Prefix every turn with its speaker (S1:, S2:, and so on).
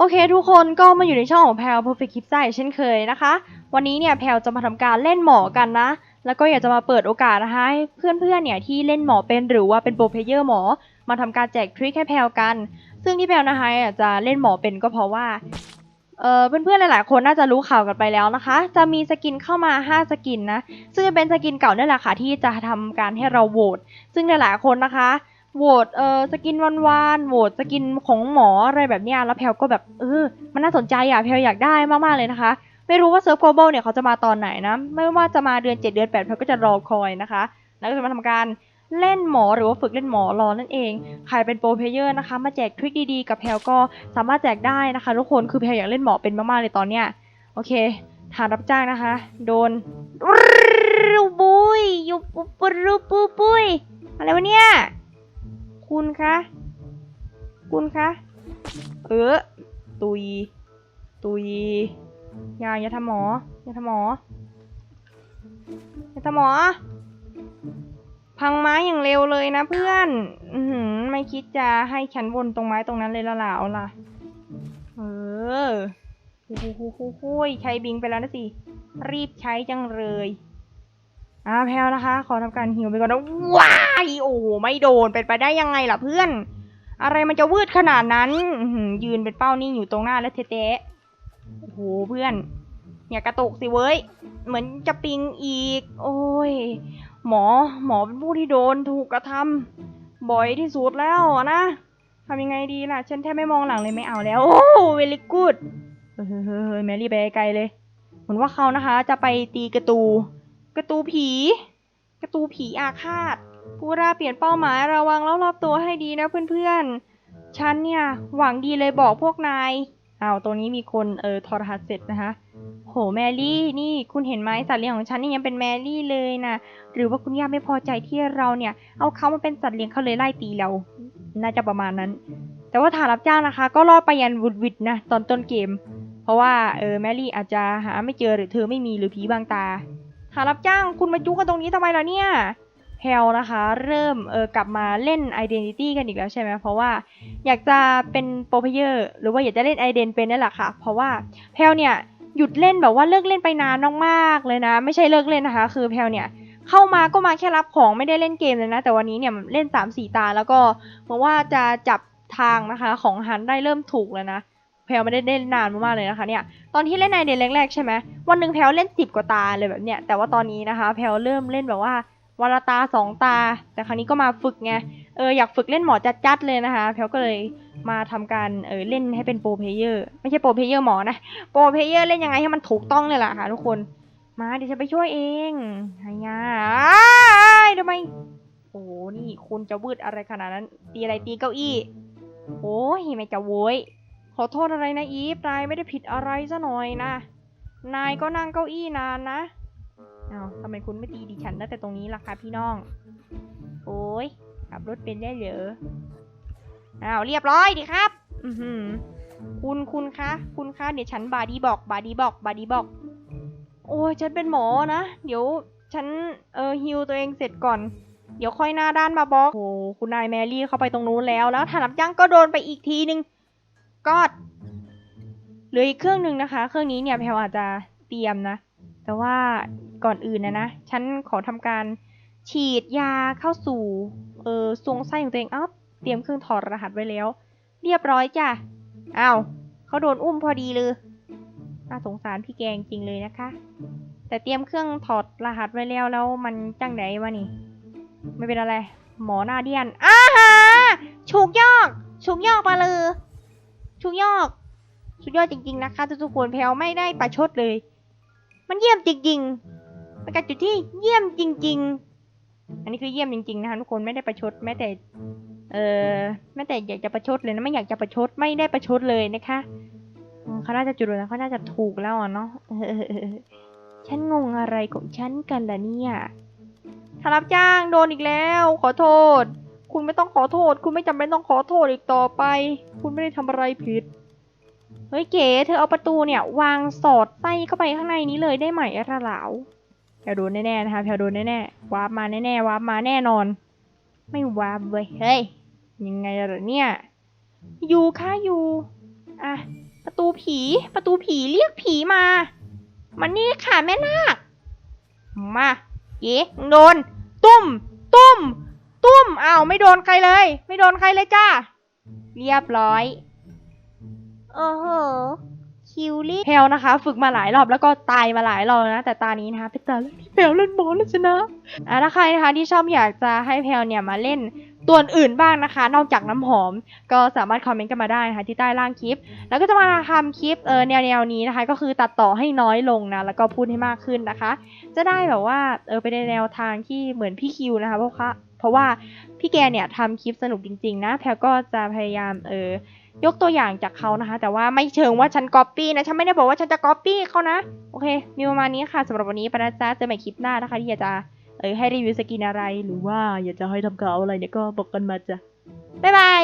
S1: โอเคทุกคนก็มาอยู่ในช่องของแพล Perfect Clip ได้เช่นเคยนะคะ วันนี้เนี่ยแพลจะมาทำการเล่นหมอกันนะ แล้วก็อยากจะมาเปิดโอกาสนะคะให้เพื่อนๆเนี่ยที่เล่นหมอเป็นหรือว่าเป็นโปรเพลเยอร์หมอ มาทำการแจกทริคให้แพลกัน ซึ่งที่แพลนะคะอยากจะเล่นหมอเป็นก็เพราะว่าเออเพื่อนๆหลายๆคนน่าจะรู้ข่าวกันไปแล้วนะคะ จะมีสกินเข้ามา 5 สกินนะ ซึ่งจะเป็นสกินเก่านั่นแหละค่ะที่จะทำการให้เราโหวตซึ่งหลายๆคนนะคะ โหวตเออสกินวันวานโหวตสกินของหมออะไรแบบเนี้ยแล้วแพลก็แบบเออมันน่าสนใจอะแพลอยากได้มากๆเลยนะคะ ไม่รู้ว่าเซิร์ฟโกลบอลเนี่ยเขาจะมาตอนไหนนะ ไม่ว่าจะมาเดือน 7 เดือน8แพลก็จะรอคอยนะคะ แล้วก็จะมาทำการเล่นหมอหรือว่าฝึกเล่นหมอรอนั่นเอง ใครเป็นโปรเพลเยอร์นะคะ มาแจกทริคดีๆ กับแพลก็สามารถแจกได้นะคะทุกคนคือแพลอยากเล่นหมอเป็นมากๆเลยตอนเนี้ยโอเคฐานรับจ้างนะคะ โดนบุยยุบปุบปุบปุบปุยอะไรวะเนี่ย คุณคะ คุณคะ เออ ตุย ตุย อย่าอย่าทำหมอ อย่าทำหมอ อย่าทำหมอ พังไม้อย่างเร็วเลยนะเพื่อน อือหือไม่คิดจะให้ฉันวนตรงไม้ตรงนั้นเลยละหล่ะเอาล่ะ เออโอ้โหโหโหโหยใช้บิงไปแล้วนะสิ รีบใช้จังเลย อ่าแพลวนะคะ ขอทำการหิวไปก่อนนะว้ายโอ้ไม่โดนเป็นไปได้ยังไงล่ะเพื่อน อะไรมันจะวืดขนาดนั้นอืยืนเป็นเป้านิ่งอยู่ตรงหน้าแล้วเทะโอ้โหเพื่อนอย่ากระตุกสิเว้ย เหมือนจะปิงอีก โอ้ย หมอหมอเป็นผู้ที่โดนถูกกระทำบ่อยที่สุดแล้วนะทำยังไงดีล่ะ ฉันแทบไม่มองหลังเลยไม่เอาแล้ว โอ้เวลิกูดเฮ้ยเฮ้ยแมรี่ไปไกลเลย เหมือนว่าเขานะคะ จะไปตีกระตู กระตูผี กระตูผีอาฆาต ผู้ราเปลี่ยนเป้าหมายระวังรอบๆตัวให้ดีนะเพื่อนๆ ฉันเนี่ย หวังดีเลยบอกพวกนายเอาตรงนี้มีคนเออทอรหัสเสร็จนะคะ โหแมรี่นี่คุณเห็นไหมสัตว์เลี้ยงของฉันนี่ยังเป็นแมรี่เลยนะหรือว่าคุณย่าไม่พอใจที่เราเนี่ย เอาเขามาเป็นสัตว์เลี้ยงเขาเลยไล่ตีเรา น่าจะประมาณนั้น แต่ว่าฐานรับจ้างนะคะ ก็รอดไปยันวุดวิดนะตอนต้นเกม เพราะว่าเออแมรี่อาจจะหาไม่เจอหรือเธอไม่มีหรือผีบางตา ฐารับจ้างคุณมาจุกกันตรงนี้ทำไมล่ะเนี่ยแพลนะคะเริ่มเออกลับมาเล่น Identity กันอีกแล้วใช่ไหมเพราะว่าอยากจะเป็นโปรเพเยอร์หรือว่าอยากจะเล่น Ident เป็นนั่นแหละค่ะ เพราะว่าแพลเนี่ยหยุดเล่นแบบว่าเลิกเล่นไปนานมากๆเลยนะ ไม่ใช่เลิกเล่นนะคะ คือแพลเนี่ยเข้ามาก็มาแค่รับของไม่ได้เล่นเกมเลยนะ แต่วันนี้เนี่ยเล่น3ามสี่ตาแล้วก็เหมือนว่าจะจับทางนะคะของฮันได้เริ่มถูกแล้วนะแพลไม่ได้เล่นนานมากๆเลยนะคะเนี่ยตอนที่เล่นในเดนแรกๆใช่ไหมวันหนึ่งแพลเล่นสิบกว่าตาเลยแบบเนี้ยแต่ว่าตอนนี้นะคะ แพลเริ่มเล่นแบบว่าวันละตาสองตา แต่ครั้งนี้ก็มาฝึกไงเอออยากฝึกเล่นหมอจัดๆเลยนะคะแพลก็เลยมาทำการเออเล่นให้เป็นโปรเพลเยอร์ไม่ใช่โปรเพลเยอร์หมอนะโปรเพลเยอร์เล่นยังไงให้มันถูกต้องเลยล่ะค่ะทุกคนมาเดี๋ยวฉันไปช่วยเองไฮยาอ้ายทำไมโอ้นี่คุณจะวืดอะไรขนาดนั้น ตีอะไรตีเก้าอี้ โอ้ยไม่จะโวย ขอโทษอะไรนะอีฟนายไม่ได้ผิดอะไรซะหน่อยนะ นายก็นั่งเก้าอี้นานนะเอาทำไมคุณไม่ตีดิฉันตั้งแต่ตรงนี้ล่ะคะพี่น้อง โอ้ยขับรถเป็นได้เหรออ้าวเรียบร้อยดีครับ อือหือคุณคุณคะคุณคะเดี๋ยวฉันบาดีบอกบาดีบอกบาดีบอก โอ้ยฉันเป็นหมอนะ เดี๋ยวฉันเออฮิวตัวเองเสร็จก่อน เดี๋ยวค่อยหน้าด้านมาบอก โอ้คุณนายแมรี่เข้าไปตรงนู้นแล้วแล้วฐานับจ้างก็โดนไปอีกทีนึง ก็เหลืออีกเครื่องหนึ่งนะคะ เครื่องนี้เนี่ยแพลวอาจจะเตรียมนะ แต่ว่าก่อนอื่นนะนะ ฉันขอทำการฉีดยาเข้าสู่เออทรวงไส้ของตัวเองอ้าวเตรียมเครื่องถอดรหัสไว้แล้ว เรียบร้อยจ้ะอ้าวเขาโดนอุ้มพอดีเลยน่าสงสารพี่แกงจริงเลยนะคะ แต่เตรียมเครื่องถอดรหัสไว้แล้วแล้วมันจังไหนวะนี่ ไม่เป็นอะไร หมอหน้าเดียนอ้าฮะฉุกยอกฉุกยอกมาเลย ฉุกยอกสุดยอดจริง ๆ นะคะทุกๆคนแพลวไม่ได้ประชดเลย มันเยี่ยมจริงๆเป็นการจุดที่เยี่ยมจริง ๆ อันนี้คือเยี่ยมจริง ๆ นะคะทุกคนไม่ได้ประชดแม้แต่ เอ่อแม้แต่อยากจะประชดเลยนะไม่อยากจะประชดไม่ได้ประชดเลยนะคะเขาน่าจะจุดแล้วเขาน่าจะถูกแล้วอะเนาะเออฉันงงอะไรของฉันกันล่ะเนี่ยถ้ารับจ้างโดนอีกแล้ว ขอโทษ คุณไม่ต้องขอโทษ คุณไม่จำเป็นต้องขอโทษอีกต่อไป คุณไม่ได้ทำอะไรผิด เฮ้ยเก๋เธอเอาประตูเนี่ยวางสอดไส้เข้าไปข้างในนี้เลยได้ไหมอะระเหลาแพลโดนแน่ๆนะคะแพลโดนแน่ๆวาร์ปมาแน่ๆวาร์ปมาแน่นอน ไม่วาร์ปเว้ยเฮ้ยยังไงล่ะเนี่ยอยู่ค่ะอยู่อะประตูผี ประตูผีเรียกผีมามานี่ค่ะแม่นาคมาเก๋โดน ตุ้ม ตุ้ม ตุ้มอ้าวไม่โดนใครเลย ไม่โดนใครเลยจ้า เรียบร้อย โอ้โห คิวลี่เพลนะคะ ฝึกมาหลายรอบแล้วก็ตายมาหลายรอบนะ แต่ตานี้นะคะเป็นตาแรกที่เพลเล่นบอลแล้วชนะอะถ้าใครนะคะที่ชอบอยากจะให้เพลเนี่ยมาเล่นตัวอื่นบ้างนะคะ นอกจากน้ำหอมก็สามารถคอมเมนต์กันมาได้นะคะที่ใต้ล่างคลิป แล้วก็จะมาทำคลิปเออแนวแนวๆนี้นะคะ ก็คือตัดต่อให้น้อยลงนะแล้วก็พูดให้มากขึ้นนะคะ จะได้แบบว่าเออไปในแนวทางที่เหมือนพี่คิวนะคะเพราะว่า เพราะว่าพี่แกเนี่ยทำคลิปสนุกจริง ๆ นะแพลก็จะพยายามเออยกตัวอย่างจากเขานะคะ แต่ว่าไม่เชิงว่าฉันก๊อปปี้นะ ฉันไม่ได้บอกว่าฉันจะก๊อปปี้เขานะ โอเค มีประมาณนี้ค่ะสำหรับวันนี้ปานาจ้าเจอใหม่คลิปหน้านะคะ ที่อยากจะเออให้รีวิวสกินอะไร หรือว่าอยากจะให้ทำข่าวอะไรเนี่ยก็บอกกันมาจ้ะบ๊ายบาย